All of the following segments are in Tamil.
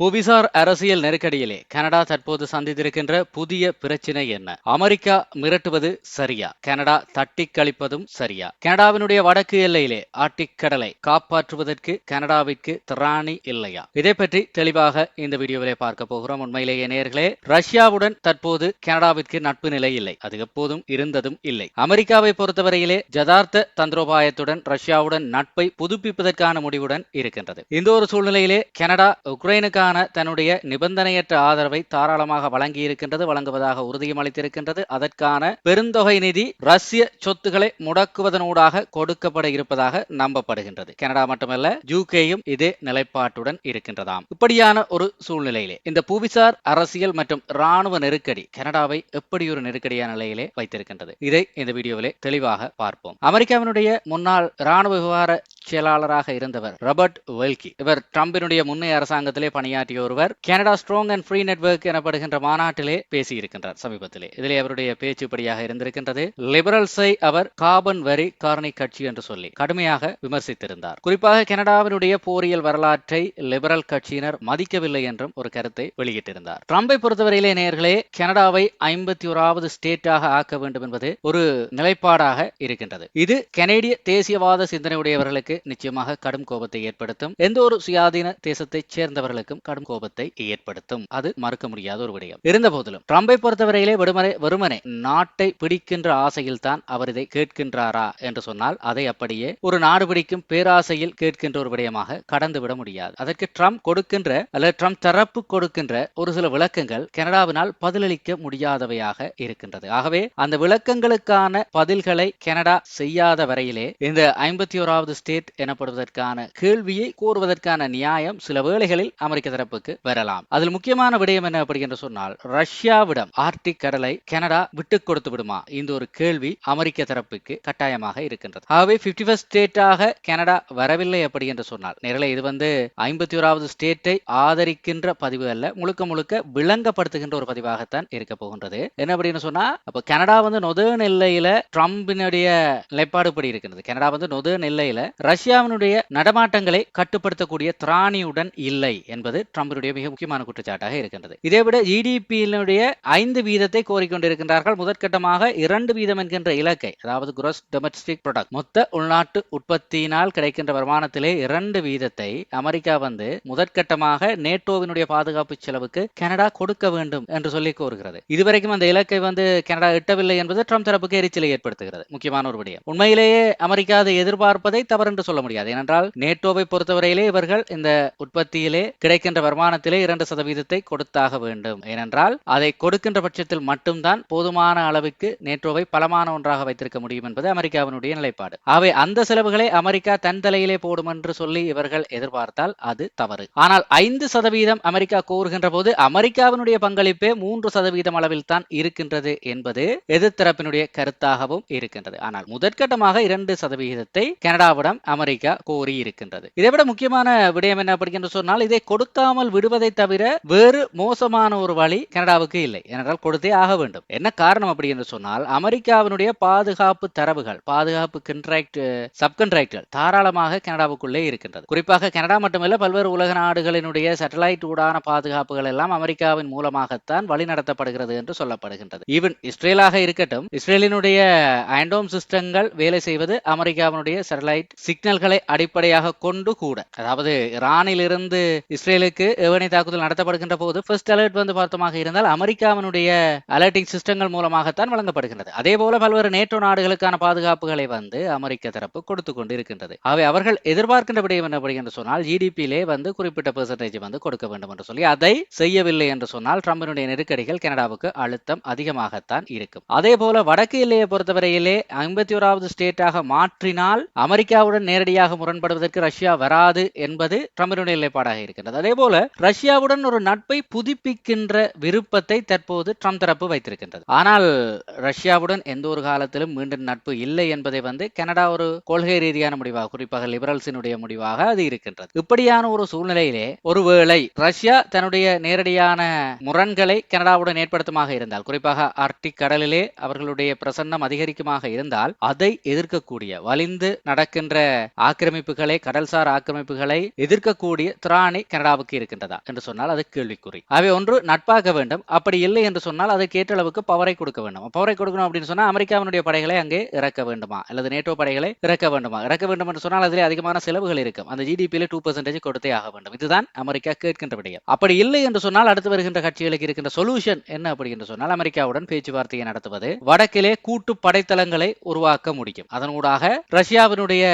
புவிசார் அரசியல் நெருக்கடியிலே கனடா தற்போது சந்தித்திருக்கின்ற புதிய பிரச்சினை என்ன? அமெரிக்கா மிரட்டுவது சரியா? கனடா தட்டி கழிப்பதும் சரியா? கனடாவினுடைய வடக்கு எல்லையிலே ஆர்டிக் கடலை காப்பாற்றுவதற்கு கனடாவிற்கு திராணி இல்லையா? இதை பற்றி தெளிவாக இந்த வீடியோவிலே பார்க்க போகிறோம். உண்மையிலேயே நேர்களே ரஷ்யாவுடன் தற்போது கனடாவிற்கு நட்பு நிலை இல்லை. அது எப்போதும் இருந்ததும் இல்லை. அமெரிக்காவை பொறுத்தவரையிலே ஜதார்த்த தந்திரோபாயத்துடன் ரஷ்யாவுடன் நட்பை புதுப்பிப்பதற்கான முடிவுடன் இருக்கின்றது. இந்த ஒரு சூழ்நிலையிலே கனடா உக்ரைனுக்கான தன்னுடைய நிபந்தனையற்ற ஆதரவை தாராளமாக வழங்கி இருக்கின்றது வழங்குவதாக உறுதியும் அளித்திருக்கின்றது. அதற்கான பெருந்தொகை நிதி ரஷ்ய சொத்துக்களை முடக்குவதனூடாக கொடுக்கப்பட இருப்பதாக நம்பப்படுகின்றது. கனடா மட்டுமல்ல யூகேயும் இதே நிலைப்பாட்டுடன் இருக்கின்றதாம். இப்படியான ஒரு சூழ்நிலையிலே இந்த புவிசார் அரசியல் மற்றும் ராணுவ நெருக்கடி கனடாவை எப்படி ஒரு நெருக்கடியான நிலையிலே வைத்திருக்கின்றது? இதை இந்த வீடியோவிலே தெளிவாக பார்ப்போம். அமெரிக்காவினுடைய முன்னாள் ராணுவ விவகார செயலாளராக இருந்தவர் ராபர்ட் வெல்கி. இவர் டிரம்பினுடைய முன்னைய அரசாங்கத்திலே பணியாற்றிய ஒருவர் Canada strong and free network எனப்படுகின்ற மாநாட்டிலே பேசியிருக்கின்றார். சமீபத்திலே. இதிலே அவருடைய பேச்சுப்படியாக இருந்திருக்கின்றது. லிபரல்ஸை அவர் கார்பன் வரி காரணி கட்சி என்று சொல்லி கடுமையாக விமர்சித்திருந்தார். குறிப்பாக கனடாவினுடைய போரியல் வரலாற்றை லிபரல் கட்சியினர் மதிக்கவில்லை என்றும் ஒரு கருத்தை வெளியிட்டிருந்தார். ட்ரம்பை பொறுத்தவரையிலே நேர்களே கனடாவை ஐம்பத்தி ஓராவது ஸ்டேட்டாக ஆக்க வேண்டும் என்பது ஒரு நிலைப்பாடாக இருக்கின்றது. இது கனேடிய தேசியவாத சிந்தனையுடையவர்களுக்கு நிச்சயமாக கடும் கோபத்தை ஏற்படுத்தும். எந்த ஒரு சுயாதீன தேசத்தைச் சேர்ந்தவர்களுக்கும் கடும் கோபத்தை ஏற்படுத்தும். அது மறுக்க முடியாத ஒரு விடயம். இருந்த போதிலும் ட்ரம்பை பொறுத்தவரையிலே விடுமுறை வெறுமனே நாட்டை பிடிக்கின்ற ஆசையில் தான் அவர் இதை கேட்கின்றாரா என்று சொன்னால் அதை அப்படியே ஒரு நாடு பிடிக்கும் பேராசையில் கேட்கின்ற ஒரு விடயமாக கடந்து விட முடியாது. அதற்கு ட்ரம்ப் கொடுக்கின்ற அல்லது ட்ரம்ப் தரப்பு கொடுக்கின்ற ஒரு சில விளக்கங்கள் கனடாவினால் பதிலளிக்க முடியாதவையாக இருக்கின்றது. ஆகவே அந்த விளக்கங்களுக்கான பதில்களை கனடா செய்யாத வரையிலே இந்த ஐம்பத்தி ஓராவது ஸ்டேட் எனப்படுவதற்கான கேள்வியை கூறுவதற்கான நியாயம் சில வேளைகளில் அமெரிக்க தரப்புக்கு வரலாம். அதில் முக்கியமான விடயம் என்ன அப்படி என்று சொன்னால் ரஷ்யாவிடம் ஆர்டிக் கடலை கனடா விட்டு கொடுத்து விடுமா? இந்த ஒரு கேள்வி அமெரிக்க தரப்புக்கு கட்டாயமாக இருக்கின்றது. ஆகவே பிப்டி ஃபர்ஸ்ட் ஸ்டேட்டாக கனடா வரவில்லை அப்படி என்று சொன்னால் நேரில் இது வந்து ஐம்பத்தி ஓராவது ஸ்டேட்டை ஆதரிக்கின்ற பதிவு அல்ல முழுக்க முழுக்க விளங்கப்படுத்துகின்ற ஒரு பதிவாகத்தான் இருக்க போகின்றது. என்ன அப்படின்னு சொன்னா அப்ப கனடா வந்து நொதேன் எல்லையில ட்ரம்பினுடைய நிலைப்பாடு படி இருக்கிறது கனடா வந்து நொதேன் எல்லையில ரஷ்யாவினுடைய நடமாட்டங்களை கட்டுப்படுத்தக்கூடிய திராணியுடன் இல்லை என்பது ட்ரம்பினுடைய மிக முக்கியமான குற்றச்சாட்டாக இருக்கின்றது. இதைவிட ஜிடிபியினுடைய ஐந்து வீதத்தை கோரிக்கொண்டிருக்கின்றார்கள் முதற்கட்டமாக இரண்டு வீதம் என்கின்ற இலக்கை அதாவது குரோஸ் டொமஸ்டிக் ப்ராடக்ட் மொத்த உள்நாட்டு உற்பத்தியினால் கிடைக்கின்ற வருமானத்திலே இரண்டு வீதத்தை அமெரிக்கா வந்து முதற்கட்டமாக நேட்டோவினுடைய பாதுகாப்பு செலவுக்கு கனடா கொடுக்க வேண்டும் என்று சொல்லி கோருகிறது. இதுவரைக்கும் அந்த இலக்கை வந்து கனடா எட்டவில்லை என்பது ட்ரம்ப் தரப்புக்கு எரிச்சலை ஏற்படுத்துகிறது. முக்கியமான ஒரு விடயம். உண்மையிலேயே அமெரிக்கா அதை எதிர்பார்ப்பதை தவறு என்று சொல்ல முடியாது. ஏனென்றால் நேட்டோவை பொறுத்தவரையிலே இவர்கள் இந்த உற்பத்தியிலே கிடைக்கின்ற வருமானத்திலே இரண்டு சதவீதத்தை கொடுத்தாக வேண்டும். ஏனென்றால் அதை கொடுக்கின்ற பட்சத்தில் மட்டும்தான் போதுமான அளவுக்கு நேட்டோவை பலமான ஒன்றாக வைத்திருக்க முடியும் என்பது அமெரிக்காவினுடைய நிலைப்பாடு. ஆகவே அந்த செலவுகளை அமெரிக்கா தன் தலையிலே போடும் என்று சொல்லி இவர்கள் எதிர்பார்த்தால் அது தவறு. ஆனால் ஐந்து சதவீதம் அமெரிக்கா கோருகின்ற போது அமெரிக்காவினுடைய பங்களிப்பே மூன்று சதவீதம் அளவில் தான் இருக்கின்றது என்பது எதிர்த்தரப்பினுடைய கருத்தாகவும் இருக்கின்றது. ஆனால் முதற்கட்டமாக இரண்டு சதவீதத்தை கனடாவிடம் அமெரிக்கா கோரி இருக்கின்றது இதை விட முக்கியமான விடயம் என்ன அப்படி என்று சொன்னால் இதை கொடுத்த கொடுக்காமல் விடுவதை தவிர வேறு மோசமான ஒரு வழி கனடாவுக்கு இல்லை. ஏனென்றால் கொடுத்தே ஆக வேண்டும். என்ன காரணம் அப்படி என்று சொன்னால் அமெரிக்காவினுடைய பாதுகாப்பு தரவுகள் பாதுகாப்பு கண்ட்ராக்ட் சப்கண்ட்ராக்டர் தாராளமாக கனடாவுக்குள்ளே இருக்கின்றது. குறிப்பாக கனடா மட்டுமல்ல பல்வேறு உலக நாடுகளினுடைய சேட்டலைட் ஊடான பாதுகாப்புகள் எல்லாம் அமெரிக்காவின் மூலமாகத்தான் வழிநடத்தப்படுகிறது என்று சொல்லப்படுகின்றது. ஈவன் இஸ்ரேலாக இருக்கட்டும் இஸ்ரேலினுடைய ஆண்டோம் சிஸ்டங்கள் வேலை செய்வது அமெரிக்காவினுடைய சேட்டலைட் சிக்னல்களை அடிப்படையாக கொண்டு கூட அதாவது ஈரானிலிருந்து இஸ்ரேலுக்கு ஏவனை தாக்குதல் நடத்தப்படுகின்ற போது ஃபர்ஸ்ட் அலர்ட் வந்து பார்த்தமாக இருந்தால் அமெரிக்காவினுடைய அலர்ட்டிங் சிஸ்டங்கள் மூலமாகத்தான் வழங்கப்படுகின்றது. அதே போல பல்வேறு நேட்டோ நாடுகளுக்கான பாதுகாப்புகளை வந்து அமெரிக்க தரப்பு கொடுத்து கொண்டு இருக்கின்றது அவை அவர்கள் எதிர்பார்க்கின்ற விடயம் என்ன என்று சொன்னால் ஜிடிபியிலே வந்து குறிப்பிட்ட பெர்சன்டேஜ் வந்து கொடுக்க வேண்டும் என்று சொல்லி அதை செய்யவில்லை என்று சொன்னால் ட்ரம்பினுடைய நெருக்கடிகள் கனடாவுக்கு அழுத்தம் அதிகமாகத்தான் இருக்கும். அதே போல வடக்கு எல்லையை பொறுத்தவரையிலே ஐம்பத்தி ஓராவது ஸ்டேட்டாக மாற்றினால் அமெரிக்காவுடன் நேரடியாக முரண்படுவதற்கு ரஷ்யா வராது என்பது ட்ரம்பினுடைய நிலைப்பாடாக இருக்கின்றது. அதே போல ரஷ்யாவுடன் ஒரு நட்பை புதுப்பிக்கின்ற விருப்பத்தை தற்போது ட்ரம்ப் தரப்பு வைத்திருக்கின்றது. ஆனால் ரஷ்யாவுடன் எந்த ஒரு காலத்திலும் மீண்டும் நட்பு இல்லை என்பதை வந்து கனடா ஒரு கொள்கை ரீதியான முடிவாக குறிப்பாக லிபரல்ஸினுடைய முடிவாக அது இருக்கின்றது. இப்படியான ஒரு சூழ்நிலையிலே ஒருவேளை ரஷ்யா தன்னுடைய நேரடியான முரண்களை கனடாவுடன் ஏற்படுத்துமாக இருந்தால் குறிப்பாக ஆர்டிக் கடலிலே அவர்களுடைய பிரசன்னம் அதிகரிக்குமாக இருந்தால் அதை எதிர்க்கக்கூடிய வலிந்து நடக்கின்ற ஆக்கிரமிப்புகளை கடல்சார் ஆக்கிரமிப்புகளை எதிர்க்கக்கூடிய திராணி கனடாவுக்கு இருக்கின்றதா? என்று சொன்னால் அது கேள்விக்குறி. அவை ஒன்று நட்பாக வேண்டும். அப்படி இல்லை என்று சொன்னால் அதை கேட்ட அளவுக்கு பவரை கொடுக்க வேண்டும். பவரை கொடுக்கணும் அப்படின்னு சொன்னால் அமெரிக்காவினுடைய படைகளை அங்கே இறக்க வேண்டுமா? அல்லது நேட்டோ படைகளை இறக்க வேண்டுமா? இறக்க வேண்டும் என்று சொன்னால் அதிலே அதிகமான செலவுகள் இருக்கும். அந்த ஜிடிபியில டூ பர்சன்டேஜ் கொடுத்தே ஆக வேண்டும். இதுதான் அமெரிக்கா கேட்கின்ற விடயம். அப்படி இல்லை என்று சொன்னால் அடுத்து வருகின்ற கட்சிகளுக்கு இருக்கின்ற சொல்யூஷன் என்ன அப்படி என்று சொன்னால் அமெரிக்காவுடன் பேச்சுவார்த்தையை நடத்துவது வடக்கிலே கூட்டு படைத்தளங்களை உருவாக்க முடியும். அதனூடாக ரஷ்யாவினுடைய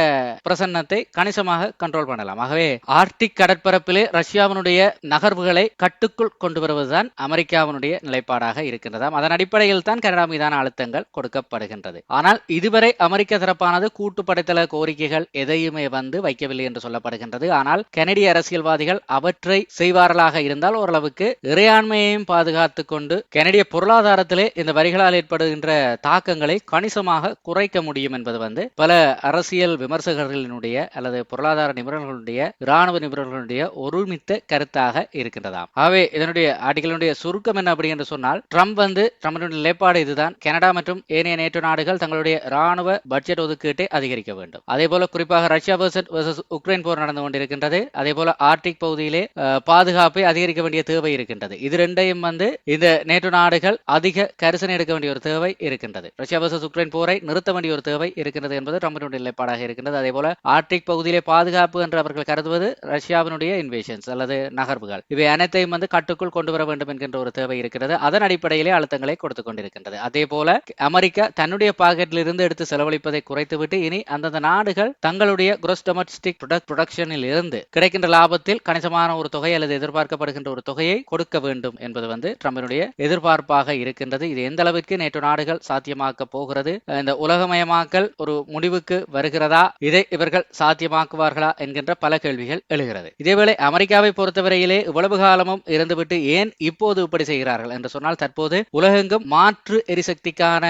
பிரசன்னத்தை கணிசமாக கண்ட்ரோல் பண்ணலாம். ஆகவே ஆர்டிக் கடற்பரப்பிலே ரஷ்யாவினுடைய நகர்வுகளை கட்டுக்குள் கொண்டு வருவதுதான் அமெரிக்காவினுடைய நிலைப்பாடாக இருக்கின்றதாம். அதன் அடிப்படையில் தான் கனடா மீதான அழுத்தங்கள் கொடுக்கப்படுகின்றது. ஆனால் இதுவரை அமெரிக்க தரப்பானது கூட்டு படைத்தள கோரிக்கைகள் எதையுமே வந்து வைக்கவில்லை என்று சொல்லப்படுகின்றது. ஆனால் கனடிய அரசியல்வாதிகள் அவற்றை செய்வார்களாக இருந்தால் ஓரளவுக்கு இறையாண்மையையும் பாதுகாத்து கொண்டு கனடிய பொருளாதாரத்திலே இந்த வரிகளால் ஏற்படுகின்ற தாக்கங்களை கணிசமாக குறைக்க முடியும் என்பது வந்து பல அரசியல் விமர்சகர்களினுடைய அல்லது பொருளாதார நிபுணர்களுடைய இராணுவ நிபுணர்களுடைய ஒருமித்த கருத்தாக இருக்கின்றதாம். ஆகவே இதனுடைய ஆர்டிகளுடைய சுருக்கம் என்ன அப்படி என்று சொன்னால் ட்ரம்ப் வந்து ட்ரம்பினுடைய நிலைப்பாடு இதுதான். கனடா மற்றும் ஏனைய நேட்டோ நாடுகள் தங்களுடைய ராணுவ பட்ஜெட் ஒதுக்கீட்டை அதிகரிக்க வேண்டும். அதே போல குறிப்பாக ரஷ்யா வர்சஸ் உக்ரைன் போர் நடந்து கொண்டிருக்கின்றது. அதே போல ஆர்டிக் பகுதியிலே பாதுகாப்பை அதிகரிக்க வேண்டிய தேவை இருக்கின்றது. இது ரெண்டையும் வந்து இந்த நேட்டோ நாடுகள் அதிக கரிசனை எடுக்க வேண்டிய ஒரு தேவை இருக்கின்றது. ரஷ்யா வர்சஸ் உக்ரைன் போரை நிறுத்த வேண்டிய ஒரு தேவை இருக்கின்றது என்பது ட்ரம்பினுடைய நிலைப்பாடாக இருக்கின்றது. அதே போல ஆர்டிக் பகுதியிலே பாதுகாப்பு என்று அவர்கள் கருதுவது ரஷ்யாவினுடைய இன்வேஷன்ஸ் அல்லது நகர்வுகள். இவை அனைத்தையும் வந்து கட்டுக்குள் கொண்டு வர வேண்டும் என்கின்ற ஒரு தேவை இருக்கிறது. அதன் அடிப்படையிலே அழுத்தங்களை கொடுத்துக் கொண்டிருக்கின்றது அதே போல அமெரிக்கா தன்னுடைய பாக்கெட்டில் இருந்து எடுத்து செலவழிப்பதை குறைத்துவிட்டு இனி அந்தந்த நாடுகள் தங்களுடைய குரோஸ் டொமஸ்டிக் ப்ரொடக்ஷனில் இருந்து கிடைக்கின்ற லாபத்தில் கணிசமான ஒரு தொகை அல்லது எதிர்பார்க்கப்படுகின்ற ஒரு தொகையை கொடுக்க வேண்டும் என்பது வந்து ட்ரம்பினுடைய எதிர்பார்ப்பாக இருக்கின்றது. இது எந்த அளவிற்கு நேற்று நாடுகள் சாத்தியமாக்க போகிறது? இந்த உலகமயமாக்கல் ஒரு முடிவுக்கு வருகிறதா? இதை இவர்கள் சாத்தியமாக்குவார்களா என்கின்ற பல கேள்விகள் எழுகிறது. இதேவேளை அமெரிக்காவை பொறுத்தவரையிலே இவ்வளவு காலமும் இருந்துவிட்டு ஏன் இப்போது இப்படி செய்கிறார்கள் என்று சொன்னால் தற்போது உலகெங்கும் மாற்று எரிசக்திக்கான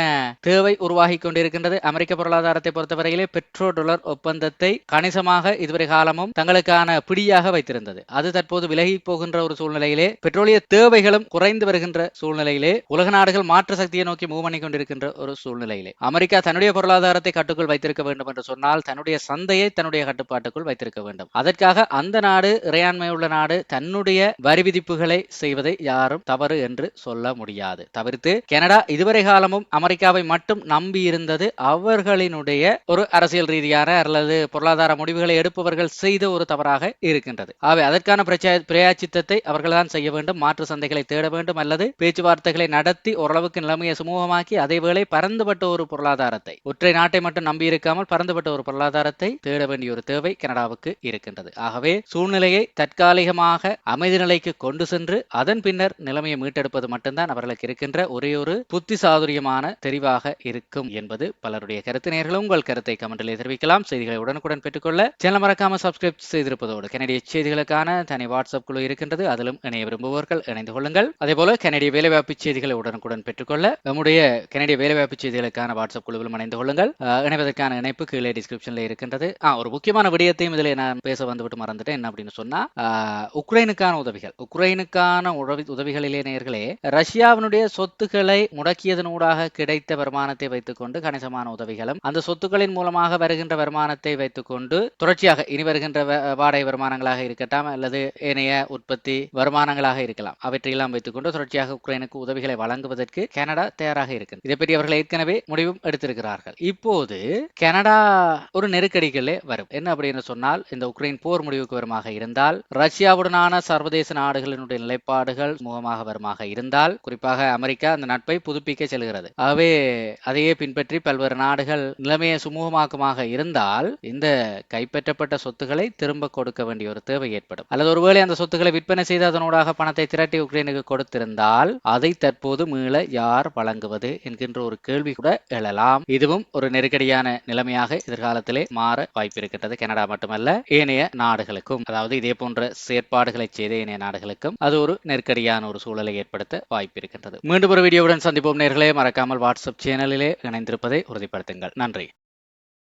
தேவை உருவாகி கொண்டிருக்கின்றது. அமெரிக்க பொருளாதாரத்தை பொறுத்தவரையிலே பெட்ரோ டொலர் ஒப்பந்தத்தை கணிசமாக இதுவரை காலமும் தங்களுக்கான பிடியாக வைத்திருந்தது. அது தற்போது விலகி போகின்ற ஒரு சூழ்நிலையிலே பெட்ரோலிய தேவைகளும் குறைந்து வருகின்ற சூழ்நிலையிலே உலக நாடுகள் மாற்று சக்தியை நோக்கி மூவ் பண்ணி கொண்டிருக்கின்ற ஒரு சூழ்நிலையிலே. அமெரிக்கா தன்னுடைய பொருளாதாரத்தை கட்டுக்குள் வைத்திருக்க வேண்டும் என்று சொன்னால் தன்னுடைய சந்தையை தன்னுடைய கட்டுப்பாட்டுக்குள் வைத்திருக்க வேண்டும். அதற்காக அந்த நாடு இறையாண்மை உள்ள நாடு தன்னுடைய வரி விதிப்புகளை செய்வதை யாரும் தவறு என்று சொல்ல முடியாது. தவிர்த்து கனடா இதுவரை காலமும் அமெரிக்காவை மட்டும் நம்பி இருந்தது அவர்களினுடைய ஒரு அரசியல் ரீதியான அல்லது பொருளாதார முடிவுகளை எடுப்பவர்கள் செய்த ஒரு தவறாக இருக்கின்றது. ஆகவே அதற்கான பிரயாச்சித்தத்தை அவர்கள் தான் செய்ய வேண்டும். மாற்று சந்தைகளை தேட வேண்டும் அல்லது பேச்சுவார்த்தைகளை நடத்தி ஓரளவுக்கு நிலைமையை சுமூகமாக்கி அதேவேளை பரந்துபட்ட ஒரு பொருளாதாரத்தை ஒற்றை நாட்டை மட்டும் நம்பியிருக்காமல் பறந்துபட்ட பரந்துபட்ட ஒரு பொருளாதாரத்தை தேட வேண்டிய ஒரு தேவை கனடாவுக்கு இருக்கின்றது. ஆகவே சூழ்நிலையை தற்கால தற்காலிகமாக அமைதி நிலைக்கு கொண்டு சென்று அதன் பின்னர் நிலைமையை மீட்டெடுப்பது மட்டும்தான் அவர்களுக்கு இருக்கின்ற ஒரே ஒரு புத்தி சாதுரியமான தெரிவாக இருக்கும் என்பது பலருடைய கருத்து. நேர்களும் உங்கள் கருத்தை கமெண்டில் தெரிவிக்கலாம். செய்திகளை உடனுக்குடன் பெற்றுக்கொள்ள சேனல் மறக்காம சப்ஸ்கிரைப் செய்திருப்பதோடு கனடிய செய்திகளுக்கான தனி வாட்ஸ்அப் குழு இருக்கின்றது. அதிலும் இணைய விரும்புபவர்கள் இணைந்து கொள்ளுங்கள். அதே போல கனடிய வேலைவாய்ப்பு செய்திகளை உடனுக்குடன் பெற்றுக்கொள்ள நம்முடைய கனடிய வேலைவாய்ப்பு செய்திகளுக்கான வாட்ஸ்அப் குழுவிலும் இணைந்து கொள்ளுங்கள். இணைவதற்கான இணைப்பு கீழே டிஸ்கிரிப்ஷன்ல இருக்கின்றது. ஒரு முக்கியமான விடயத்தையும் இதில் நான் பேச வந்துவிட்டு மறந்துட்டேன். என்ன அப்படின்னு சொன்னா உக்ரைனுக்கான உதவிகள். உக்ரைனுக்கான உதவிகளிலே நேர்களே ரஷ்யாவினுடைய சொத்துக்களை முடக்கியதனூடாக கிடைத்த வருமானத்தை வைத்துக்கொண்டு கணிசமான உதவிகளும் அந்த சொத்துக்களின் மூலமாக வருகின்ற வருமானத்தை வைத்துக்கொண்டு தொடர்ச்சியாக இனி வருகின்ற வாடகை வருமானங்களாக இருக்கட்டும் அல்லது ஏனைய உற்பத்தி வருமானங்களாக இருக்கலாம். அவற்றையெல்லாம் வைத்துக்கொண்டு தொடர்ச்சியாக உக்ரைனுக்கு உதவிகளை வழங்குவதற்கு கனடா தயாராக இருக்கு இதை பற்றி அவர்கள் ஏற்கனவே முடிவும் எடுத்திருக்கிறார்கள். இப்போது கனடா ஒரு நெருக்கடிகளே வரும். என்ன அப்படின்னு சொன்னால் இந்த உக்ரைன் போர் முடிவுக்கு வருமாக இருந்தால் ரஷ்யாவுடனான சர்வதேச நாடுகளினுடைய நிலைப்பாடுகள் முகமாக வருமாக இருந்தால் குறிப்பாக அமெரிக்கா அந்த நட்பை புதுப்பிக்க செல்கிறது. ஆகவே அதையே பின்பற்றி பல்வேறு நாடுகள் நிலைமையை சுமூகமாக்கமாக இருந்தால் இந்த கைப்பற்றப்பட்ட சொத்துக்களை திரும்ப கொடுக்க வேண்டிய ஒரு தேவை ஏற்படும். அல்லது ஒருவேளை அந்த சொத்துக்களை விற்பனை செய்து அதனூடாக பணத்தை திரட்டி உக்ரைனுக்கு கொடுத்திருந்தால் அதை தற்போது மீள யார் வழங்குவது என்கின்ற ஒரு கேள்வி கூட எழலாம். இதுவும் ஒரு நெருக்கடியான நிலைமையாக எதிர்காலத்திலே மாற வாய்ப்பு இருக்கின்றது கனடா மட்டுமல்ல ஏனைய நாடுகளுக்கும். அதாவது இதே போன்ற செயற்பாடுகளை செய்த இணைய நாடுகளுக்கும் அது ஒரு நெருக்கடியான ஒரு சூழலை ஏற்படுத்த வாய்ப்பு இருக்கின்றது. மீண்டும் ஒரு வீடியோவுடன் சந்திப்போம் நேர்களே. மறக்காமல் வாட்ஸ்அப் சேனலிலே இணைந்திருப்பதை உறுதிப்படுத்துங்கள். நன்றி.